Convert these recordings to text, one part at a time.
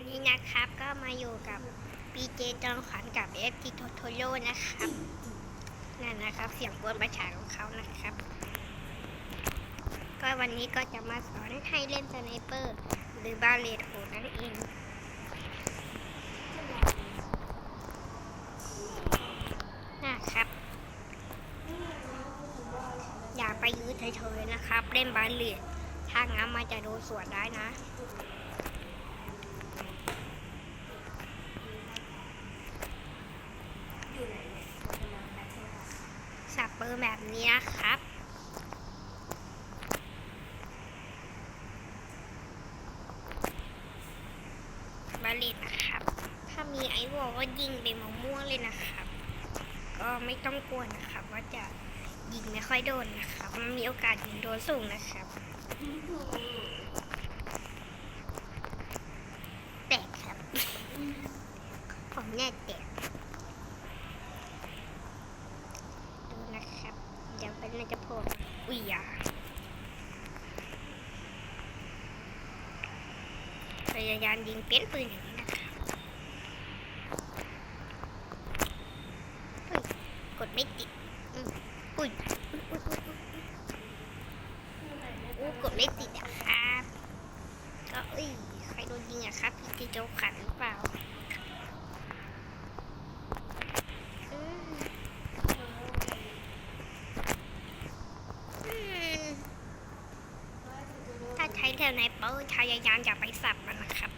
วันนี้นะครับก็มาอยู่กับปีเจจองขวัญกับเอฟทีโทโทโร่นะครับนั่นนะครับเสียงบนประชาของเขานะครับ ก็วันนี้ก็จะมาสอนให้เล่นสไนเปอร์ หรือบาเลตโหนั่นเองนะครับ อย่าไปยื้อเฉยๆนะครับ เล่นบาเลตถ้างั้นมันจะโดนสวนได้นะ สับเบ อแบบนี้นะครับ บาเลตนะครับ ถ้ามีไอวอลก็ยิงไปมะม่วงเลยนะครับ ก็ไม่ต้องกลัวนะครับ ว่าจะยิงไม่ค่อยโดนนะครับ มันมีโอกาสยิงโดนสูงนะครับแตกครับ ผมแน่แตก ดูนะครับ เดี๋ยวเป็ น่าจะโผล่อุ้ยอย่าพยายามยิงเปี้ยนปืนอย่างนี้นะครับอุ้ยกดไม่ติดอืมอุ้ยอุ้ยอุ้ยอุ้ยอุ้ยอู้กดไม่ติดอะครับก็อุ้ยใครโดนยิงอะครับพี่เจีโจขันหรือเปล่าอืม อืม ถ้าใช้แถวไนเปิลพยายามอย่าไปสับมันนะครับ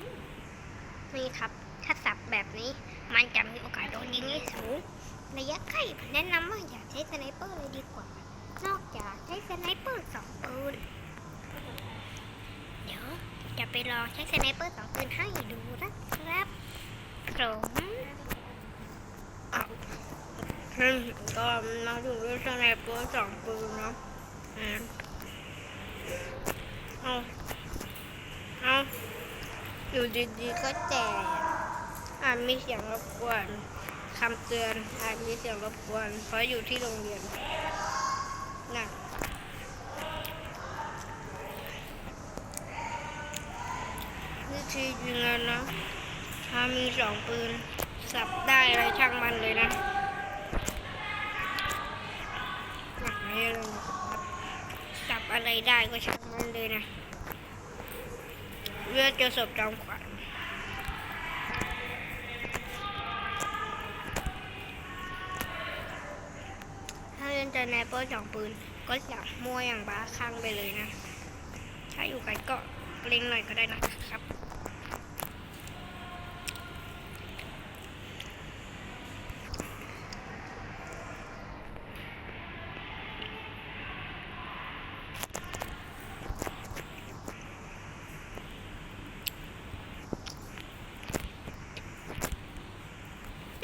นี่ครับ ถ้าสับแบบนี้มันจะมีโอกาสโดนยิงได้สูงระยะใกล้ผมแนะนำว่าอย่าใช้สไนเปอร์เลยดีกว่า นอกจากใช้สไนเปอร์สองปืน เดี๋ยวจะไปลองใช้สไนเปอร์สองปืนให้ดูนะครับผมอ้าวอืมก็มาถึงเรื่องสไนเปอร์สองปืนเนาะอ่าเอาเอา อยู่ดีๆก็แจกอาจมีเสียงรบกวนคำเตือนอาจมีเสียงรบกวนเพราะอยู่ที่โรงเรียนน่ะวิธียิงแล้วนะถ้ามีสองปืน สับได้อะไรช่างมันเลยนะหนักเลยนะครับจับอะไรได้ก็ช่างมันเลยนะ เลือดจะศพจอมขวัญถ้าเล่นแต่ในเปอร์สองปืน ก็จับมั่วอย่างบ้าคลั่งไปเลยนะ ถ้าอยู่ไกลก็เล็งหน่อยก็ได้นะครับ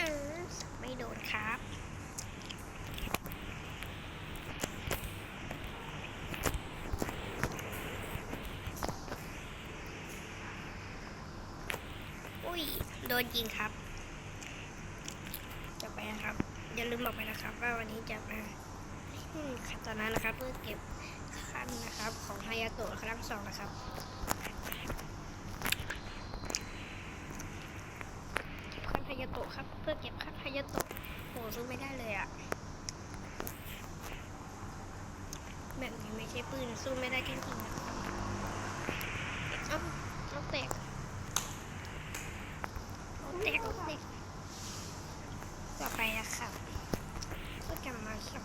อืมสับไม่โดนครับ อุ้ย โดนยิงครับจะไปนะครับ อย่าลืมบอกไปนะครับ ว่าวันนี้จะมาอืมคาตานะนะครับเพื่อเก็บขั้นนะครับ ของฮายาโตะครั้งสองนะครับเก็บขั้นฮายาโตะครับ เพื่อเก็บขั้นฮายาโตะโหสู้ไม่ได้เลยอะแบบนี้ไม่ใช่ปืนสู้ไม่ได้จริงๆอะเอ้าเอาแตกเอาแตกเอาแตกต่อไปนะครับ ก็จะมาสอน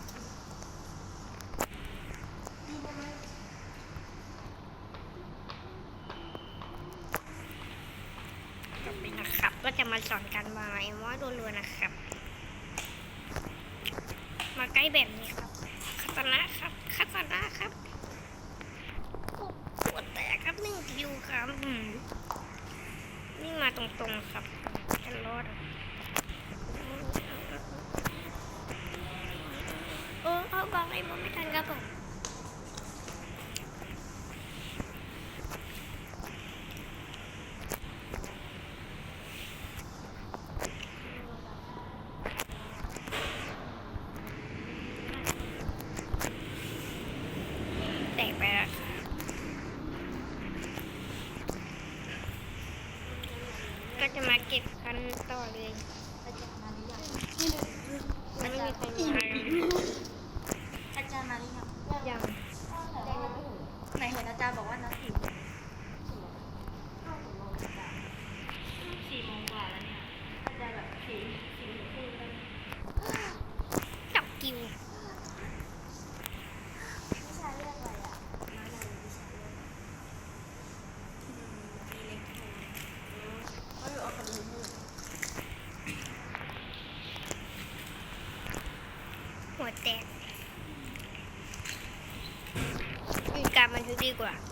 ต่อไปนะครับ ก็จะ มาสอนการวางไอ้มอสรัวๆนะครับ มาใกล้แบบนี้ครับคาตานะครับคาตานะครับปวดแตกครับหนึ่งคิวครับนี่มาตรงๆครับจะรอดอะโอ้เอาบางไอ้มอไม่ทันครับผมแตกไปแล้วครับ ก็จะมาเก็บกันต่อเลยอาจารย์มาหรือยังมันไม่มีใครมาอาจารย์มาหรือยังยังไหนเห็นอาจารย์บอกว่านัดสี่โมงสี่โมงกว่าแล้วเนี่ยอาจารย์แบบสี่สี่โมงครึ่งแล้ว จับกิว วิชาเรื่องอะไรอะน้าเราวิชาเรื่องมีเล็กเขาอยู่ออกกันมือ หัว